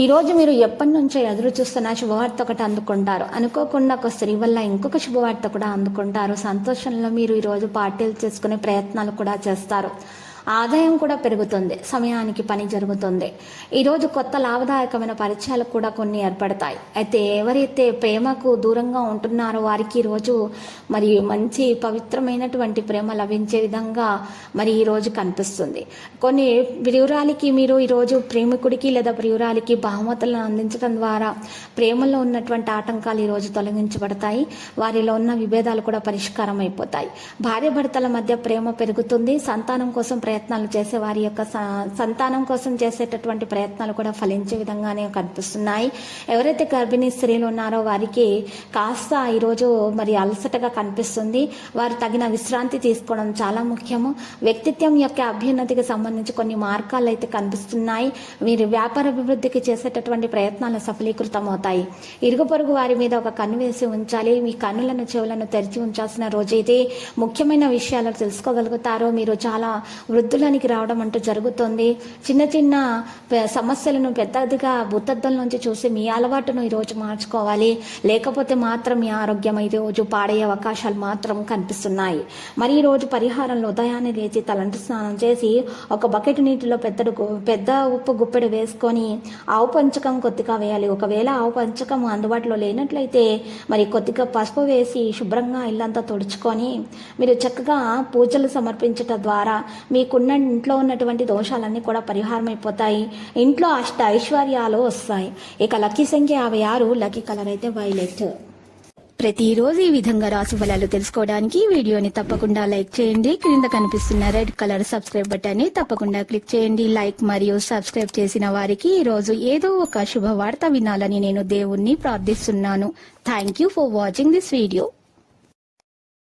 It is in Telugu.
ఈరోజు మీరు ఎప్పటి నుంచో ఎదురు చూస్తున్న శుభవార్త ఒకటి అందుకుంటారు. అనుకోకుండా ఒక స్త్రీ వల్ల ఇంకొక శుభవార్త కూడా అందుకుంటారు. సంతోషంలో మీరు ఈరోజు పార్టీలు చేసుకునే ప్రయత్నాలు కూడా చేస్తారు. ఆదాయం కూడా పెరుగుతుంది సమయానికి పని జరుగుతుంది. ఈరోజు కొత్త లాభదాయకమైన పరిచయాలు కూడా కొన్ని ఏర్పడతాయి. అయితే ఎవరైతే ప్రేమకు దూరంగా ఉంటున్నారో వారికి ఈరోజు మరి మంచి పవిత్రమైనటువంటి ప్రేమ లభించే విధంగా మరి ఈరోజు కనిపిస్తుంది. కొన్ని ప్రియురాలికి మీరు ఈరోజు ప్రేమికుడికి లేదా ప్రియురాలికి బహుమతులను అందించడం ద్వారా ప్రేమలో ఉన్నటువంటి ఆటంకాలు ఈరోజు తొలగించబడతాయి. వారిలో ఉన్న విభేదాలు కూడా పరిష్కారం అయిపోతాయి భార్య భర్తల మధ్య ప్రేమ పెరుగుతుంది. సంతానం కోసం ప్రయత్నాలు చేసే వారి యొక్క స- సంతానం కోసం చేసేటటువంటి ప్రయత్నాలు కూడా ఫలించే విధంగానే కనిపిస్తున్నాయి. ఎవరైతే గర్భిణీ స్త్రీలు ఉన్నారో వారికి కాస్త ఈరోజు మరి అలసటగా కనిపిస్తుంది. వారు తగిన విశ్రాంతి తీసుకోవడం చాలా ముఖ్యము. వ్యక్తిత్వం యొక్క అభ్యున్నతికి సంబంధించి కొన్ని మార్గాలు అయితే కనిపిస్తున్నాయి. మీరు వ్యాపార అభివృద్ధికి చేసేటటువంటి ప్రయత్నాలు సఫలీకృతం అవుతాయి ఇరుగు పొరుగు వారి మీద ఒక కన్ను వేసి ఉంచాలి. మీ కన్నులను చెవులను తెరిచి ఉంచాల్సిన రోజు ఇది. ముఖ్యమైన విషయాలు తెలుసుకోగలుగుతారు. మీరు చాలా వృద్ధులానికి రావడం అంటూ జరుగుతుంది. చిన్న చిన్న సమస్యలను పెద్దదిగా భూతద్దం నుంచి చూసి మీ అలవాటును ఈరోజు మార్చుకోవాలి. లేకపోతే మాత్రం మీ ఆరోగ్యం ఈరోజు పాడయ్యే అవకాశాలు మాత్రం కనిపిస్తున్నాయి. మరి ఈ రోజు పరిహారంలో ఉదయాన్నే లేచి తలంటు స్నానం చేసి ఒక బకెట్ నీటిలో పెద్దడు పెద్ద ఉప్పు గుప్పెడు వేసుకొని ఆవు పంచకం కొద్దిగా వేయాలి. ఒకవేళ ఆవు పంచకం అందుబాటులో లేనట్లయితే మరి కొద్దిగా పసుపు వేసి శుభ్రంగా ఇల్లంతా తుడుచుకొని మీరు చక్కగా పూజలు సమర్పించటం ద్వారా మీకున్న ఇంట్లో ఉన్నటువంటి దోషాలన్నీ కూడా పరిహారం అయిపోతాయి. ఇంట్లో అష్ట ఐశ్వర్యాలు వస్తాయి. ఇక లక్కీ సంఖ్య యాభై ఆరు లక్కీ కలర్ అయితే వైలెట్. ప్రతిరోజు ఈ విధంగా రాశి ఫలాలు తెలుసుకోవడానికి వీడియోని తప్పకుండా లైక్ చేయండి. క్రింద కనిపిస్తున్న రెడ్ కలర్ సబ్స్క్రైబ్ బటన్ని తప్పకుండా క్లిక్ చేయండి. లైక్ మరియు సబ్స్క్రైబ్ చేసిన వారికి ఈ రోజు ఏదో ఒక శుభవార్త వినాలని నేను దేవుణ్ణి ప్రార్థిస్తున్నాను. Thank you for watching this video